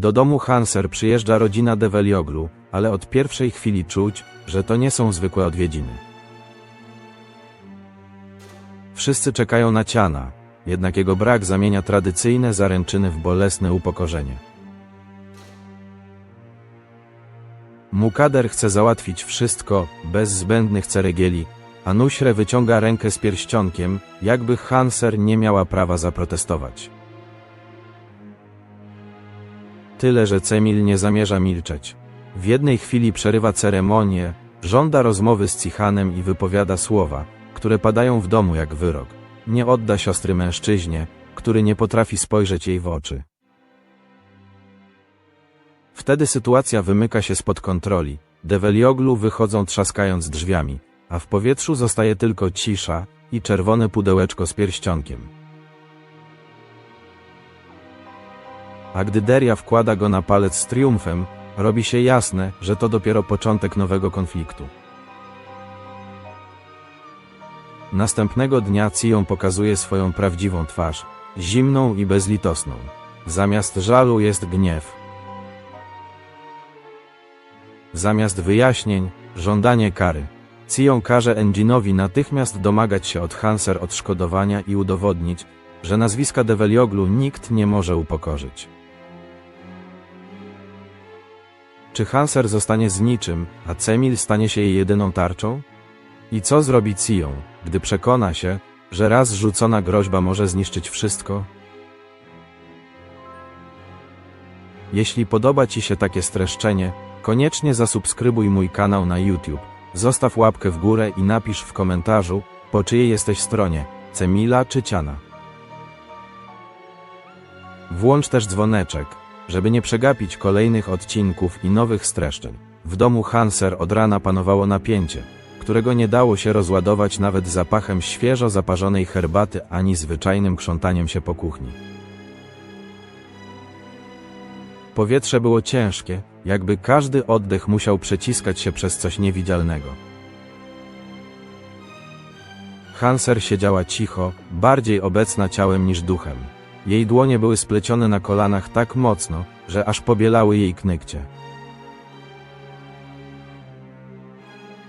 Do domu Hanser przyjeżdża rodzina de Velioglu, ale od pierwszej chwili czuć, że to nie są zwykłe odwiedziny. Wszyscy czekają na Ciana, jednak jego brak zamienia tradycyjne zaręczyny w bolesne upokorzenie. Mukader chce załatwić wszystko, bez zbędnych ceregieli, a Nuśre wyciąga rękę z pierścionkiem, jakby Hanser nie miała prawa zaprotestować. Tyle, że Cemil nie zamierza milczeć. W jednej chwili przerywa ceremonię, żąda rozmowy z Cichanem i wypowiada słowa, które padają w domu jak wyrok. Nie odda siostry mężczyźnie, który nie potrafi spojrzeć jej w oczy. Wtedy sytuacja wymyka się spod kontroli. Dewelioglu wychodzą trzaskając drzwiami, a w powietrzu zostaje tylko cisza i czerwone pudełeczko z pierścionkiem. A gdy Deria wkłada go na palec z triumfem, robi się jasne, że to dopiero początek nowego konfliktu. Następnego dnia Cion pokazuje swoją prawdziwą twarz, zimną i bezlitosną. Zamiast żalu jest gniew. Zamiast wyjaśnień, żądanie kary. Cion każe Enginowi natychmiast domagać się od Hanser odszkodowania i udowodnić, że nazwiska Develioglu nikt nie może upokorzyć. Czy Hanser zostanie z niczym, a Cemil stanie się jej jedyną tarczą? I co zrobi Cion, gdy przekona się, że raz rzucona groźba może zniszczyć wszystko? Jeśli podoba Ci się takie streszczenie, koniecznie zasubskrybuj mój kanał na YouTube, zostaw łapkę w górę i napisz w komentarzu, po czyjej jesteś stronie, Cemila czy Ciana. Włącz też dzwoneczek, żeby nie przegapić kolejnych odcinków i nowych streszczeń. W domu Hanser od rana panowało napięcie, którego nie dało się rozładować nawet zapachem świeżo zaparzonej herbaty ani zwyczajnym krzątaniem się po kuchni. Powietrze było ciężkie, jakby każdy oddech musiał przeciskać się przez coś niewidzialnego. Hanser siedziała cicho, bardziej obecna ciałem niż duchem. Jej dłonie były splecione na kolanach tak mocno, że aż pobielały jej knykcie.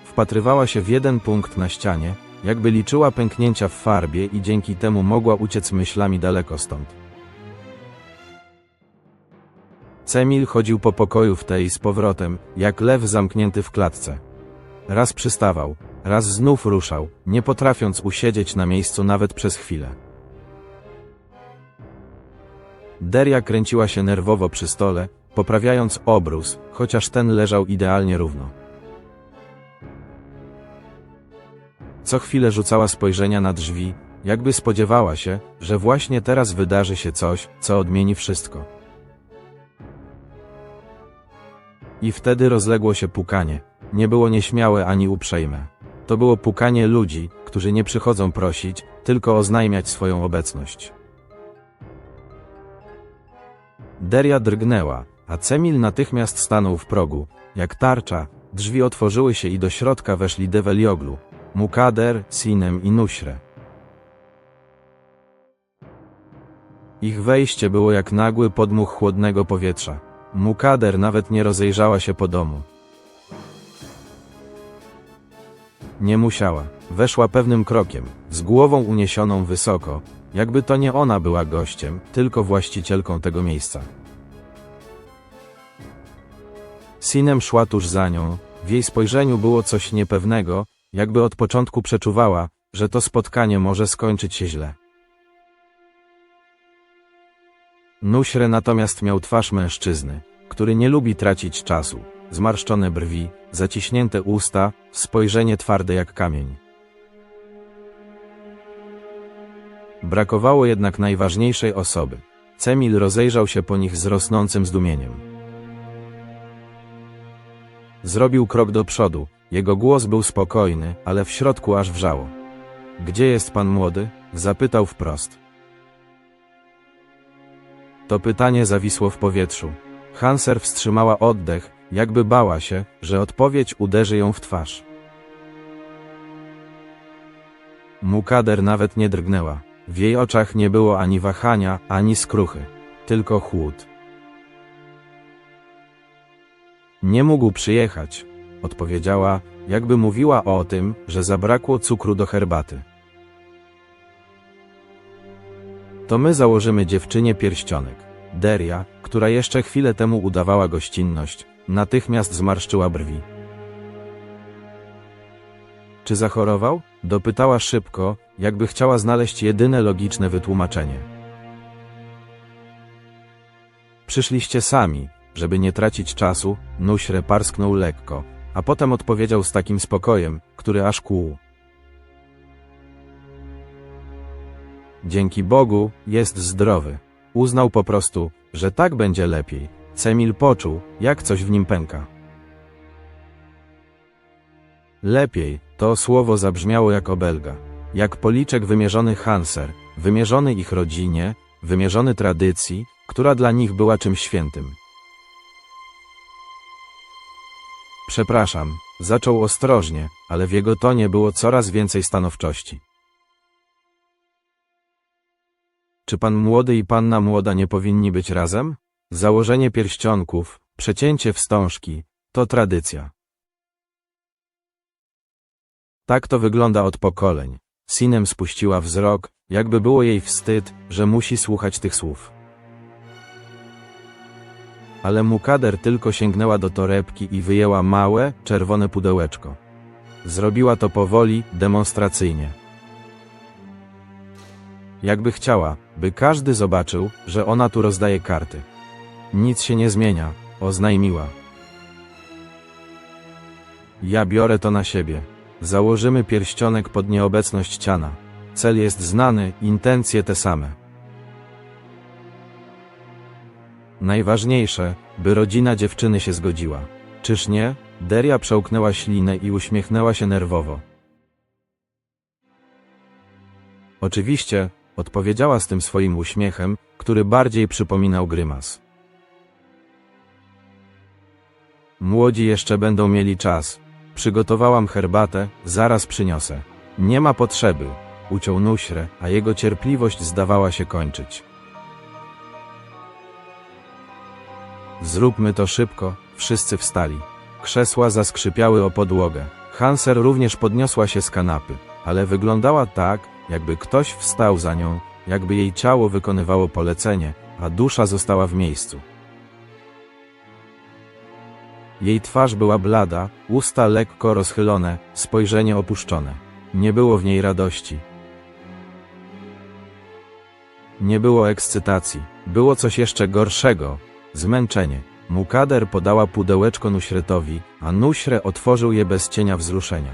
Wpatrywała się w jeden punkt na ścianie, jakby liczyła pęknięcia w farbie i dzięki temu mogła uciec myślami daleko stąd. Cemil chodził po pokoju w tej z powrotem, jak lew zamknięty w klatce. Raz przystawał, raz znów ruszał, nie potrafiąc usiedzieć na miejscu nawet przez chwilę. Deria kręciła się nerwowo przy stole, poprawiając obrus, chociaż ten leżał idealnie równo. Co chwilę rzucała spojrzenia na drzwi, jakby spodziewała się, że właśnie teraz wydarzy się coś, co odmieni wszystko. I wtedy rozległo się pukanie. Nie było nieśmiałe ani uprzejme. To było pukanie ludzi, którzy nie przychodzą prosić, tylko oznajmiać swoją obecność. Deria drgnęła, a Cemil natychmiast stanął w progu. Jak tarcza, drzwi otworzyły się i do środka weszli Develioglu, Mukader, Sinem i Nuśre. Ich wejście było jak nagły podmuch chłodnego powietrza. Mukader nawet nie rozejrzała się po domu. Nie musiała. Weszła pewnym krokiem, z głową uniesioną wysoko, jakby to nie ona była gościem, tylko właścicielką tego miejsca. Sinem szła tuż za nią, w jej spojrzeniu było coś niepewnego, jakby od początku przeczuwała, że to spotkanie może skończyć się źle. Nuśre natomiast miał twarz mężczyzny, który nie lubi tracić czasu, zmarszczone brwi, zaciśnięte usta, spojrzenie twarde jak kamień. Brakowało jednak najważniejszej osoby. Cemil rozejrzał się po nich z rosnącym zdumieniem. Zrobił krok do przodu, jego głos był spokojny, ale w środku aż wrzało. Gdzie jest pan młody? Zapytał wprost. To pytanie zawisło w powietrzu. Hanser wstrzymała oddech, jakby bała się, że odpowiedź uderzy ją w twarz. Mukader nawet nie drgnęła. W jej oczach nie było ani wahania, ani skruchy, tylko chłód. Nie mógł przyjechać, odpowiedziała, jakby mówiła o tym, że zabrakło cukru do herbaty. To my założymy dziewczynie pierścionek. Deria, która jeszcze chwilę temu udawała gościnność, natychmiast zmarszczyła brwi. Czy zachorował? Dopytała szybko, jakby chciała znaleźć jedyne logiczne wytłumaczenie. Przyszliście sami, żeby nie tracić czasu, Nuśre parsknął lekko, a potem odpowiedział z takim spokojem, który aż kłuł. Dzięki Bogu, jest zdrowy. Uznał po prostu, że tak będzie lepiej. Cemil poczuł, jak coś w nim pęka. Lepiej, to słowo zabrzmiało jak obelga. Jak policzek wymierzony Hanser, wymierzony ich rodzinie, wymierzony tradycji, która dla nich była czymś świętym. Przepraszam, zaczął ostrożnie, ale w jego tonie było coraz więcej stanowczości. Czy pan młody i panna młoda nie powinni być razem? Założenie pierścionków, przecięcie wstążki, to tradycja. Tak to wygląda od pokoleń. Sinem spuściła wzrok, jakby było jej wstyd, że musi słuchać tych słów. Ale Mukader tylko sięgnęła do torebki i wyjęła małe, czerwone pudełeczko. Zrobiła to powoli, demonstracyjnie. Jakby chciała, by każdy zobaczył, że ona tu rozdaje karty. Nic się nie zmienia, oznajmiła. Ja biorę to na siebie. Założymy pierścionek pod nieobecność ciana. Cel jest znany, intencje te same. Najważniejsze, by rodzina dziewczyny się zgodziła. Czyż nie? Deria przełknęła ślinę i uśmiechnęła się nerwowo. Oczywiście, odpowiedziała z tym swoim uśmiechem, który bardziej przypominał grymas. Młodzi jeszcze będą mieli czas. Przygotowałam herbatę, zaraz przyniosę. Nie ma potrzeby, uciął Nuśrę, a jego cierpliwość zdawała się kończyć. Zróbmy to szybko, wszyscy wstali. Krzesła zaskrzypiały o podłogę. Hanser również podniosła się z kanapy, ale wyglądała tak, jakby ktoś wstał za nią, jakby jej ciało wykonywało polecenie, a dusza została w miejscu. Jej twarz była blada, usta lekko rozchylone, spojrzenie opuszczone. Nie było w niej radości. Nie było ekscytacji. Było coś jeszcze gorszego. Zmęczenie. Mukader podała pudełeczko Nuśretowi, a Nuśre otworzył je bez cienia wzruszenia.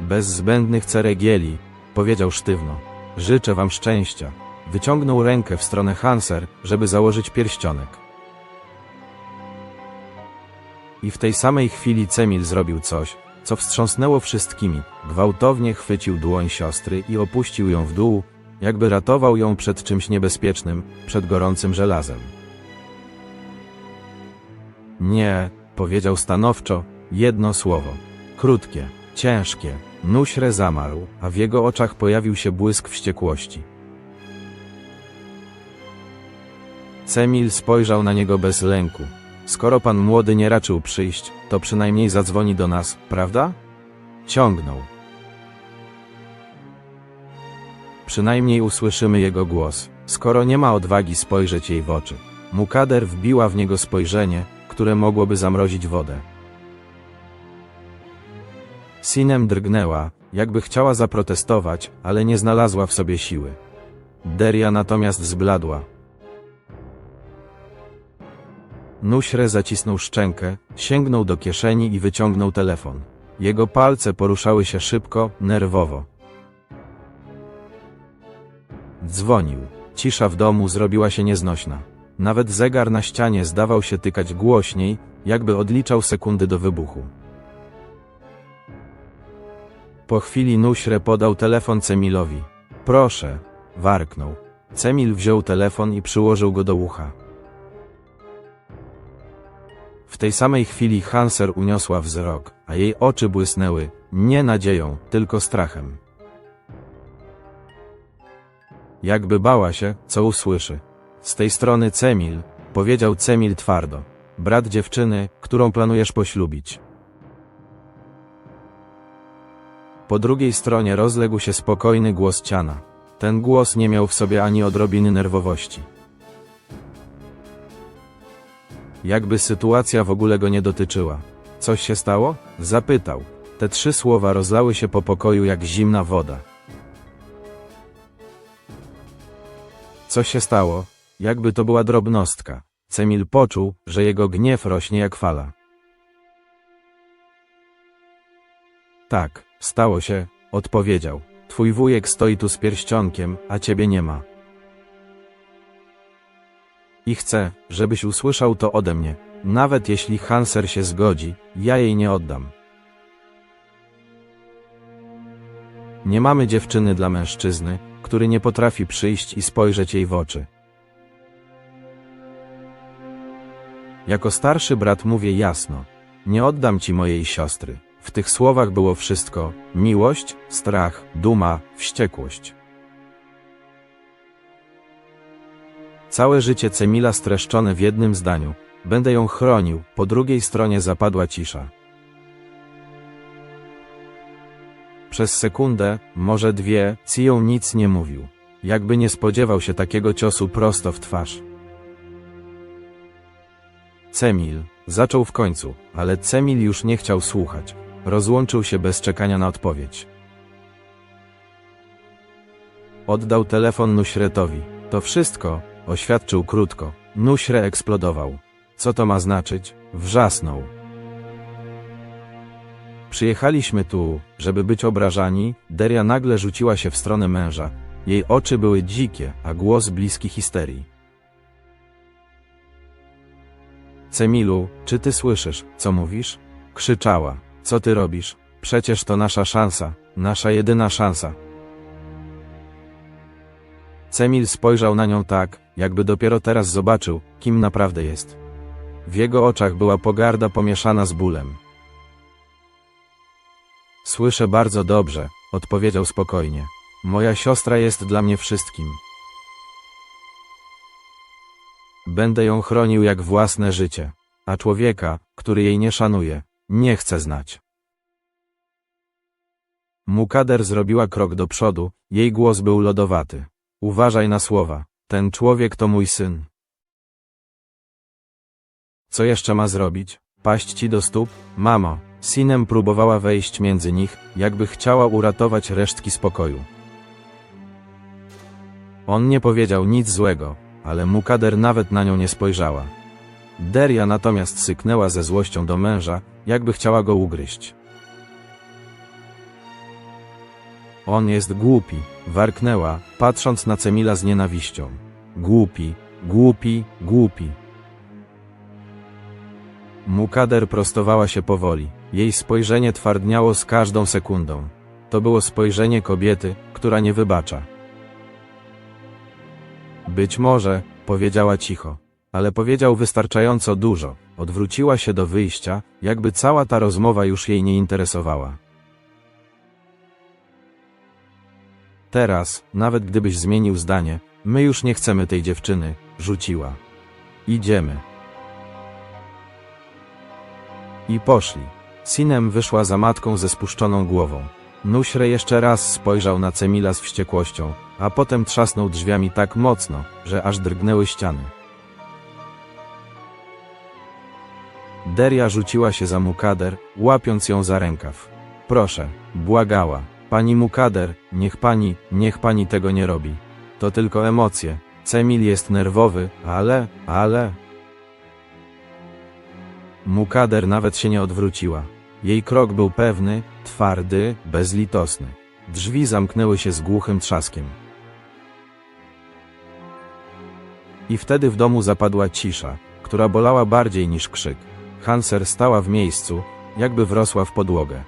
Bez zbędnych ceregieli, powiedział sztywno. Życzę wam szczęścia. Wyciągnął rękę w stronę Hanser, żeby założyć pierścionek. I w tej samej chwili Cemil zrobił coś, co wstrząsnęło wszystkimi. Gwałtownie chwycił dłoń siostry i opuścił ją w dół, jakby ratował ją przed czymś niebezpiecznym, przed gorącym żelazem. Nie, powiedział stanowczo, jedno słowo. Krótkie, ciężkie. Nuśre zamarł, a w jego oczach pojawił się błysk wściekłości. Cemil spojrzał na niego bez lęku. Skoro pan młody nie raczył przyjść, to przynajmniej zadzwoni do nas, prawda? Ciągnął. Przynajmniej usłyszymy jego głos, skoro nie ma odwagi spojrzeć jej w oczy. Mukader wbiła w niego spojrzenie, które mogłoby zamrozić wodę. Sinem drgnęła, jakby chciała zaprotestować, ale nie znalazła w sobie siły. Deria natomiast zbladła. Nuśre zacisnął szczękę, sięgnął do kieszeni i wyciągnął telefon. Jego palce poruszały się szybko, nerwowo. Dzwonił. Cisza w domu zrobiła się nieznośna. Nawet zegar na ścianie zdawał się tykać głośniej, jakby odliczał sekundy do wybuchu. Po chwili Nuśre podał telefon Cemilowi. Proszę, warknął. Cemil wziął telefon i przyłożył go do ucha. W tej samej chwili Hanser uniosła wzrok, a jej oczy błysnęły, nie nadzieją, tylko strachem. Jakby bała się, co usłyszy. Z tej strony Cemil, powiedział Cemil twardo. Brat dziewczyny, którą planujesz poślubić. Po drugiej stronie rozległ się spokojny głos Ciana. Ten głos nie miał w sobie ani odrobiny nerwowości. Jakby sytuacja w ogóle go nie dotyczyła. Coś się stało? Zapytał. Te trzy słowa rozlały się po pokoju jak zimna woda. Co się stało? Jakby to była drobnostka. Cemil poczuł, że jego gniew rośnie jak fala. Tak, stało się, odpowiedział. Twój wujek stoi tu z pierścionkiem, a ciebie nie ma. I chcę, żebyś usłyszał to ode mnie. Nawet jeśli Hanser się zgodzi, ja jej nie oddam. Nie mamy dziewczyny dla mężczyzny, który nie potrafi przyjść i spojrzeć jej w oczy. Jako starszy brat mówię jasno: Nie oddam ci mojej siostry. W tych słowach było wszystko: miłość, strach, duma, wściekłość. Całe życie Cemila streszczone w jednym zdaniu: Będę ją chronił. Po drugiej stronie zapadła cisza. Przez sekundę, może dwie, Sion nic nie mówił. Jakby nie spodziewał się takiego ciosu prosto w twarz. Cemil, zaczął w końcu, ale Cemil już nie chciał słuchać. Rozłączył się bez czekania na odpowiedź. Oddał telefon Nuśretowi. To wszystko, oświadczył krótko. Nuśre eksplodował. Co to ma znaczyć? Wrzasnął. Przyjechaliśmy tu, żeby być obrażani. Deria nagle rzuciła się w stronę męża. Jej oczy były dzikie, a głos bliski histerii. Cemilu, czy ty słyszysz, co mówisz? Krzyczała. Co ty robisz? Przecież to nasza szansa, nasza jedyna szansa. Cemil spojrzał na nią tak, jakby dopiero teraz zobaczył, kim naprawdę jest. W jego oczach była pogarda pomieszana z bólem. Słyszę bardzo dobrze, odpowiedział spokojnie. Moja siostra jest dla mnie wszystkim. Będę ją chronił jak własne życie, a człowieka, który jej nie szanuje, nie chcę znać. Mukader zrobiła krok do przodu, jej głos był lodowaty. Uważaj na słowa, ten człowiek to mój syn. Co jeszcze ma zrobić? Paść ci do stóp? Mamo, Sinem próbowała wejść między nich, jakby chciała uratować resztki spokoju. On nie powiedział nic złego, ale Mukader nawet na nią nie spojrzała. Deria natomiast syknęła ze złością do męża, jakby chciała go ugryźć. On jest głupi, warknęła, patrząc na Cemila z nienawiścią. Głupi, głupi, głupi. Mukader prostowała się powoli. Jej spojrzenie twardniało z każdą sekundą. To było spojrzenie kobiety, która nie wybacza. Być może, powiedziała cicho, ale powiedział wystarczająco dużo. Odwróciła się do wyjścia, jakby cała ta rozmowa już jej nie interesowała. Teraz, nawet gdybyś zmienił zdanie, my już nie chcemy tej dziewczyny, rzuciła. Idziemy. I poszli. Sinem wyszła za matką ze spuszczoną głową. Nuśre jeszcze raz spojrzał na Cemila z wściekłością, a potem trzasnął drzwiami tak mocno, że aż drgnęły ściany. Deria rzuciła się za Mukader, łapiąc ją za rękaw. Proszę, błagała. Pani Mukader, niech pani, niech pani tego nie robi. To tylko emocje. Cemil jest nerwowy, ale, ale... Mukader nawet się nie odwróciła. Jej krok był pewny, twardy, bezlitosny. Drzwi zamknęły się z głuchym trzaskiem. I wtedy w domu zapadła cisza, która bolała bardziej niż krzyk. Hanser stała w miejscu, jakby wrosła w podłogę.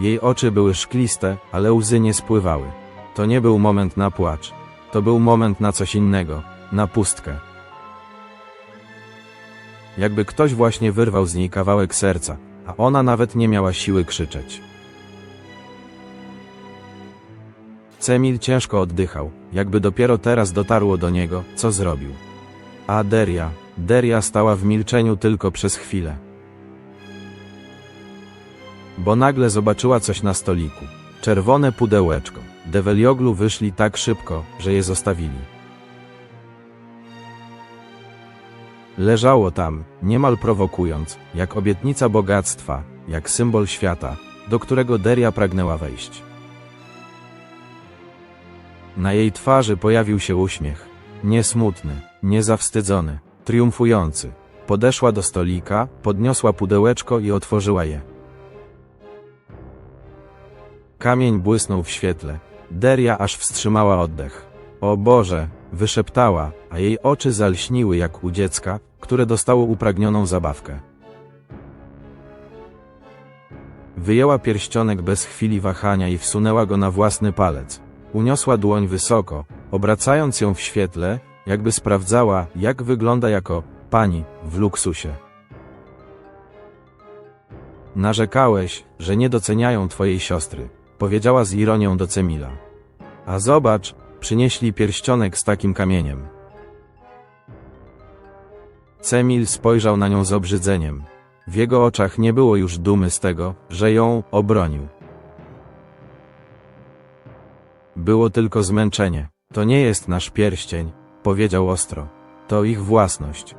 Jej oczy były szkliste, ale łzy nie spływały. To nie był moment na płacz. To był moment na coś innego, na pustkę. Jakby ktoś właśnie wyrwał z niej kawałek serca, a ona nawet nie miała siły krzyczeć. Cemil ciężko oddychał, jakby dopiero teraz dotarło do niego, co zrobił. A Deria, Deria stała w milczeniu tylko przez chwilę. Bo nagle zobaczyła coś na stoliku. Czerwone pudełeczko. Dewelioglu wyszli tak szybko, że je zostawili. Leżało tam, niemal prowokując, jak obietnica bogactwa, jak symbol świata, do którego Deria pragnęła wejść. Na jej twarzy pojawił się uśmiech. Nie smutny, nie zawstydzony, triumfujący. Podeszła do stolika, podniosła pudełeczko i otworzyła je. Kamień błysnął w świetle. Deria aż wstrzymała oddech. O Boże, wyszeptała, a jej oczy zalśniły jak u dziecka, które dostało upragnioną zabawkę. Wyjęła pierścionek bez chwili wahania i wsunęła go na własny palec. Uniosła dłoń wysoko, obracając ją w świetle, jakby sprawdzała, jak wygląda jako pani w luksusie. Narzekałeś, że nie doceniają twojej siostry, powiedziała z ironią do Cemila. A zobacz, przynieśli pierścionek z takim kamieniem. Cemil spojrzał na nią z obrzydzeniem. W jego oczach nie było już dumy z tego, że ją obronił. Było tylko zmęczenie. To nie jest nasz pierścień, powiedział ostro. To ich własność.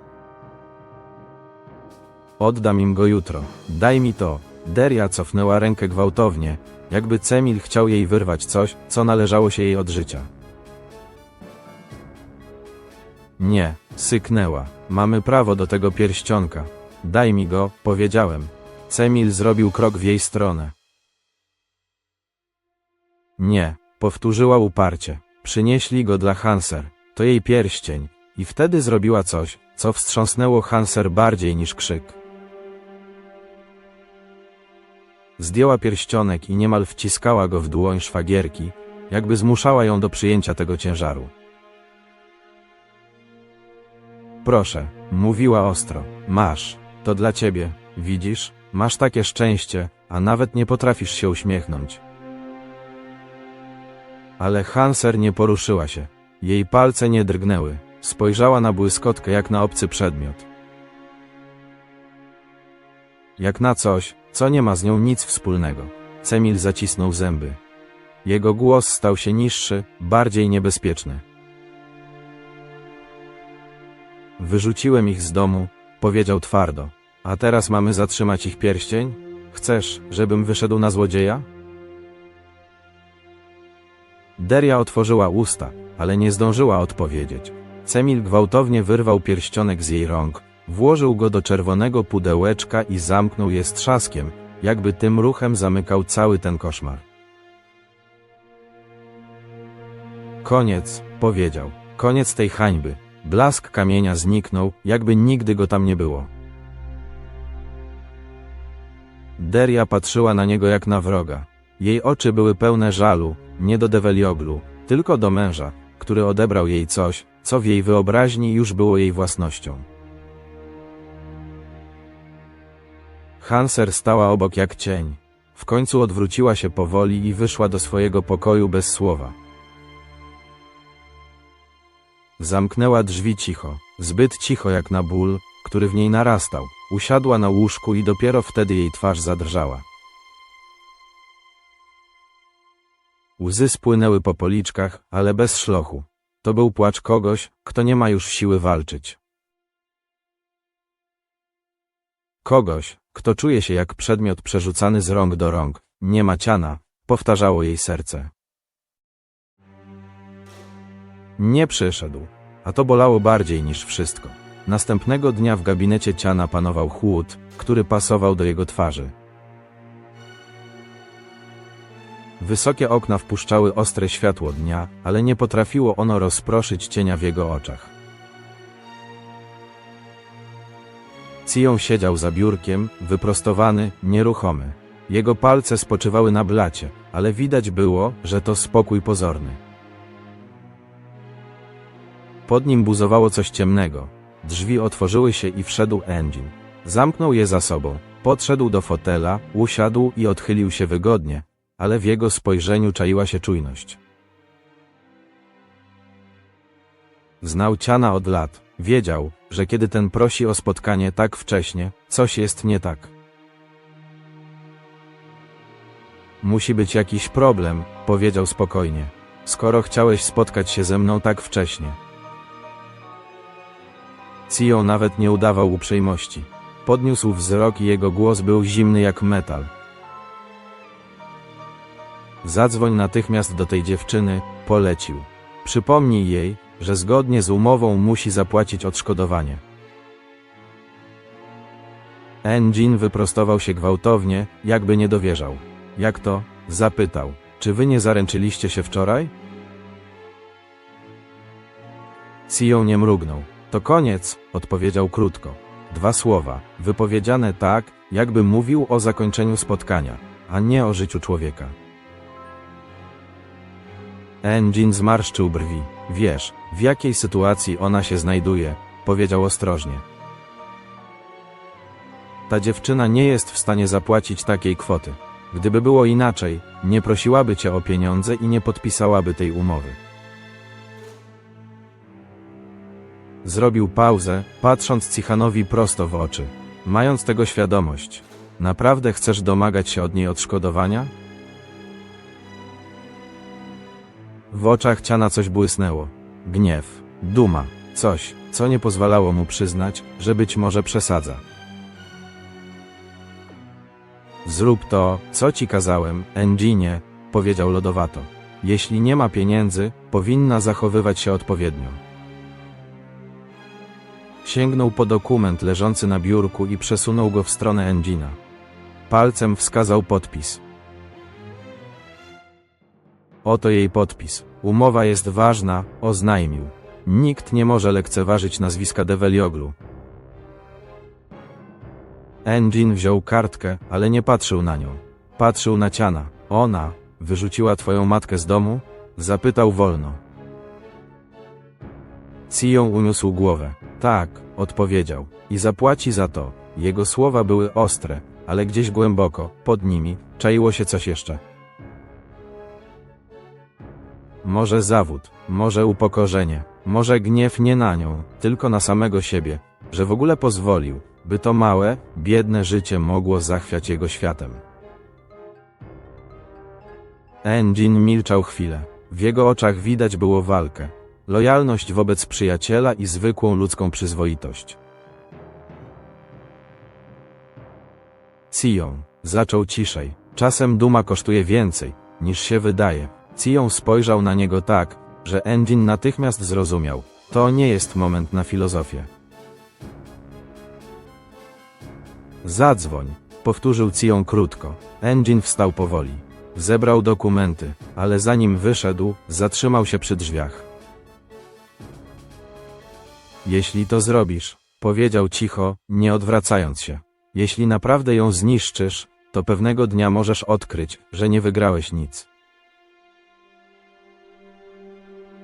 Oddam im go jutro. Daj mi to. Deria cofnęła rękę gwałtownie, jakby Cemil chciał jej wyrwać coś, co należało się jej od życia. Nie, syknęła. Mamy prawo do tego pierścionka. Daj mi go, powiedziałem. Cemil zrobił krok w jej stronę. Nie, powtórzyła uparcie. Przynieśli go dla Hanser. To jej pierścień. I wtedy zrobiła coś, co wstrząsnęło Hanser bardziej niż krzyk. Zdjęła pierścionek i niemal wciskała go w dłoń szwagierki, jakby zmuszała ją do przyjęcia tego ciężaru. Proszę, mówiła ostro. Masz, to dla ciebie, widzisz, masz takie szczęście, a nawet nie potrafisz się uśmiechnąć. Ale Hanser nie poruszyła się. Jej palce nie drgnęły. Spojrzała na błyskotkę jak na obcy przedmiot. Jak na coś, co nie ma z nią nic wspólnego. Cemil zacisnął zęby. Jego głos stał się niższy, bardziej niebezpieczny. Wyrzuciłem ich z domu, powiedział twardo. A teraz mamy zatrzymać ich pierścień? Chcesz, żebym wyszedł na złodzieja? Deria otworzyła usta, ale nie zdążyła odpowiedzieć. Cemil gwałtownie wyrwał pierścionek z jej rąk, włożył go do czerwonego pudełeczka i zamknął je z trzaskiem, jakby tym ruchem zamykał cały ten koszmar. Koniec, powiedział. Koniec tej hańby. Blask kamienia zniknął, jakby nigdy go tam nie było. Deria patrzyła na niego jak na wroga. Jej oczy były pełne żalu, nie do Dewelioglu, tylko do męża, który odebrał jej coś, co w jej wyobraźni już było jej własnością. Hanser stała obok jak cień. W końcu odwróciła się powoli i wyszła do swojego pokoju bez słowa. Zamknęła drzwi cicho, zbyt cicho jak na ból, który w niej narastał. Usiadła na łóżku i dopiero wtedy jej twarz zadrżała. Łzy spłynęły po policzkach, ale bez szlochu. To był płacz kogoś, kto nie ma już siły walczyć. Kogoś, kto czuje się jak przedmiot przerzucany z rąk do rąk. Nie ma ciana, powtarzało jej serce. Nie przyszedł, a to bolało bardziej niż wszystko. Następnego dnia w gabinecie Ciana panował chłód, który pasował do jego twarzy. Wysokie okna wpuszczały ostre światło dnia, ale nie potrafiło ono rozproszyć cienia w jego oczach. Cio siedział za biurkiem, wyprostowany, nieruchomy. Jego palce spoczywały na blacie, ale widać było, że to spokój pozorny. Pod nim buzowało coś ciemnego. Drzwi otworzyły się i wszedł Engin. Zamknął je za sobą, podszedł do fotela, usiadł i odchylił się wygodnie, ale w jego spojrzeniu czaiła się czujność. Znał Ciana od lat, wiedział, że kiedy ten prosi o spotkanie tak wcześnie, coś jest nie tak. Musi być jakiś problem, powiedział spokojnie. Skoro chciałeś spotkać się ze mną tak wcześnie. Cio nawet nie udawał uprzejmości. Podniósł wzrok i jego głos był zimny jak metal. Zadzwoń natychmiast do tej dziewczyny, polecił. Przypomnij jej, że zgodnie z umową musi zapłacić odszkodowanie. Engine wyprostował się gwałtownie, jakby nie dowierzał. Jak to? Zapytał. Czy wy nie zaręczyliście się wczoraj? Sion nie mrugnął. To koniec, odpowiedział krótko. Dwa słowa, wypowiedziane tak, jakby mówił o zakończeniu spotkania, a nie o życiu człowieka. Engine zmarszczył brwi. Wiesz, w jakiej sytuacji ona się znajduje, powiedział ostrożnie. Ta dziewczyna nie jest w stanie zapłacić takiej kwoty. Gdyby było inaczej, nie prosiłaby cię o pieniądze i nie podpisałaby tej umowy. Zrobił pauzę, patrząc Cichanowi prosto w oczy. Mając tego świadomość, naprawdę chcesz domagać się od niej odszkodowania? W oczach Ciana coś błysnęło. Gniew, duma, coś, co nie pozwalało mu przyznać, że być może przesadza. Zrób to, co ci kazałem, Engine, powiedział lodowato. Jeśli nie ma pieniędzy, powinna zachowywać się odpowiednio. Sięgnął po dokument leżący na biurku i przesunął go w stronę Engina. Palcem wskazał podpis. Oto jej podpis. Umowa jest ważna, oznajmił. Nikt nie może lekceważyć nazwiska Develioglu. Engine wziął kartkę, ale nie patrzył na nią. Patrzył na Ciana. Ona wyrzuciła twoją matkę z domu? Zapytał wolno. Sion uniósł głowę. Tak, odpowiedział. I zapłaci za to. Jego słowa były ostre, ale gdzieś głęboko, pod nimi, czaiło się coś jeszcze. Może zawód, może upokorzenie, może gniew nie na nią, tylko na samego siebie, że w ogóle pozwolił, by to małe, biedne życie mogło zachwiać jego światem. Engine milczał chwilę. W jego oczach widać było walkę, lojalność wobec przyjaciela i zwykłą ludzką przyzwoitość. Sion zaczął ciszej. Czasem duma kosztuje więcej, niż się wydaje. Sion spojrzał na niego tak, że Engine natychmiast zrozumiał. To nie jest moment na filozofię. Zadzwoń, powtórzył Sion krótko. Engine wstał powoli. Zebrał dokumenty, ale zanim wyszedł, zatrzymał się przy drzwiach. Jeśli to zrobisz, powiedział cicho, nie odwracając się. Jeśli naprawdę ją zniszczysz, to pewnego dnia możesz odkryć, że nie wygrałeś nic.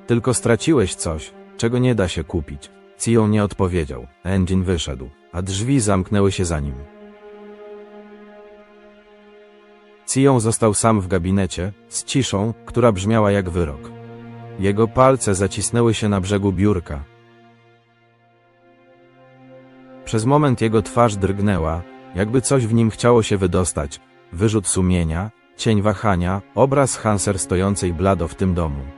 Tylko straciłeś coś, czego nie da się kupić. Sion nie odpowiedział. Engine wyszedł, a drzwi zamknęły się za nim. Sion został sam w gabinecie, z ciszą, która brzmiała jak wyrok. Jego palce zacisnęły się na brzegu biurka. Przez moment jego twarz drgnęła, jakby coś w nim chciało się wydostać. Wyrzut sumienia, cień wahania, obraz Hanser stojącej blado w tym domu.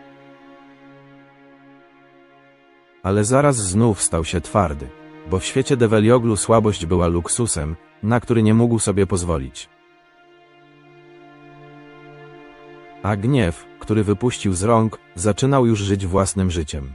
Ale zaraz znów stał się twardy, bo w świecie Develioglu słabość była luksusem, na który nie mógł sobie pozwolić. A gniew, który wypuścił z rąk, zaczynał już żyć własnym życiem.